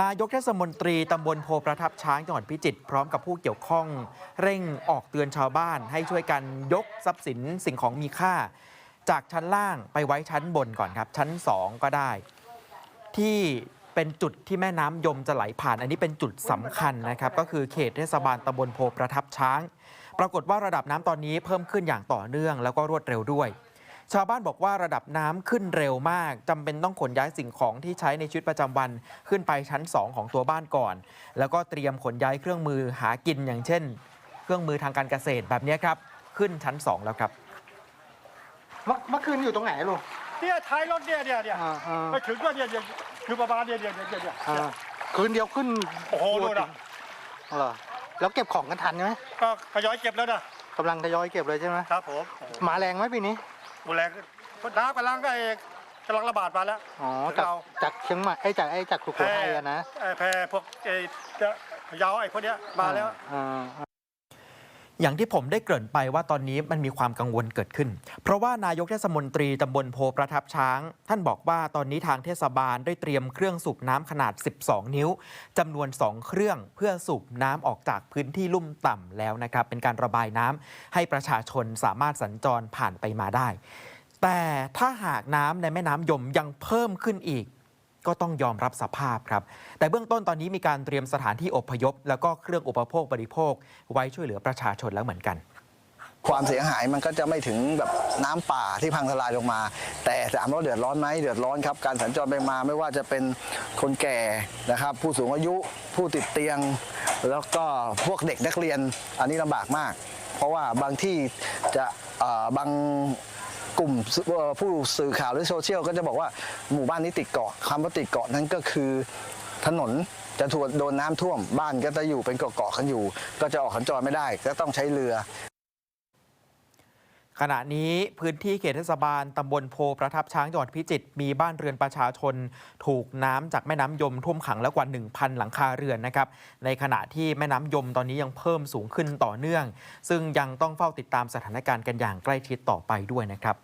นายกเทศมนตรีตำบลโพประทับช้างจังหวัดพิจิตรพร้อมกับผู้เกี่ยวข้อง เร่งออกเตือนชาวบ้าน ให้ช่วยกันยกทรัพย์สินสิ่งของมีค่า จากชั้นล่างไปไว้ชั้นบนก่อนครับ ชั้น 2 ก็ได้ ที่เป็นจุดที่แม่น้ำยมจะไหลผ่าน อันนี้เป็นจุดสำคัญนะครับ ก็คือเขตเทศบาลตำบลโพประทับช้าง ปรากฏว่าระดับน้ำตอนนี้เพิ่มขึ้นอย่างต่อเนื่องแล้วก็รวดเร็วด้วย ชาวบ้านบอกว่าระดับน้ำขึ้นเร็วมากจำเป็นต้องขนย้ายสิ่งของที่ใช้ในชีวิตประจำวันขึ้นไปชั้น 2 ของตัวบ้านก่อน แล้วก็เตรียมขนย้ายเครื่องมือหากินอย่างเช่น เครื่องมือทางการเกษตรแบบนี้ครับ ขึ้นชั้น 2 แล้วครับเมื่อเมื่อคืนอยู่ตรงไหนลุงเนี่ยท้ายรถเนี่ยเนี่ยเนี่ยอ่าอ่าไปถึงก็เนี่ยเนี่ยอยู่ประมาณเนี่ยเนี่ยเนี่ยเนี่ยอ่าคืนเดียวขึ้นโอ้โหดูนะเหรอแล้วเก็บของกันทันไหมก็ทยอยเก็บแล้วนะกำลังทยอยเก็บเลยใช่ไหมครับผมมาแรงไหมปีนี้ ดูแลน้ำกำลังก็ไอ้กำลังระบาดมาแล้ว อ๋อจากเรา จากเชียงใหม่ไอ้ยจากไอ้จากสุโขทัยอะนะไอ้แพร่พวกไอ้จะพะเยาวไอ้พวกเนี้ยมาแล้ว อ่าอ่า อย่างที่ผมได้เกริ่นไปว่าตอนนี้มันมีความกังวลเกิดขึ้น เพราะว่านายกเทศมนตรีตำบลโพประทับช้าง ท่านบอกว่าตอนนี้ทางเทศบาลได้เตรียมเครื่องสูบน้ำขนาด 12 นิ้วจำนวน 2 เครื่องเพื่อสูบน้ำออกจากพื้นที่ลุ่มต่ำแล้วนะครับ เป็นการระบายน้ำให้ประชาชนสามารถสัญจรผ่านไปมาได้ แต่ถ้าหากน้ำในแม่น้ำยมยังเพิ่มขึ้นอีก ก็ต้องยอมรับสภาพครับ แต่เบื้องต้นตอนนี้มีการเตรียมสถานที่อพยพ แล้วก็เครื่องอุปโภคบริโภค ไว้ช่วยเหลือประชาชนแล้วเหมือนกัน ความเสียหายมันก็จะไม่ถึงแบบน้ำป่าที่พังทลายลงมา แต่ถามว่าเดือดร้อนไหมเดือดร้อนครับ การสัญจรไปมาไม่ว่าจะเป็นคนแก่นะครับ ผู้สูงอายุผู้ติดเตียง แล้วก็พวกเด็กนักเรียน อันนี้ลำบากมาก เพราะว่าบางที่จะบาง กลุ่มผู้สื่อข่าวหรือโซเชียลก็จะบอกว่าหมู่บ้านนี้ติดเกาะคำว่าติดเกาะนั้นก็คือถนนจะถูกโดนน้ำท่วม บ้านก็จะอยู่เป็นเกาะๆกันอยู่ ก็จะออกสัญจรไม่ได้ ก็ต้องใช้เรือ ขณะนี้พื้นที่เขตเทศบาลตำบลโพประทับช้างจังหวัดพิจิตรมีบ้านเรือนประชาชน ถูกน้ำจากแม่น้ำยมท่วมขังแล้วกว่า 1,000 หลังคาเรือนนะครับ ในขณะที่แม่น้ำยมตอนนี้ยังเพิ่มสูงขึ้นต่อเนื่อง ซึ่งยังต้องเฝ้าติดตามสถานการณ์กันอย่างใกล้ชิดต่อไปด้วยนะครับ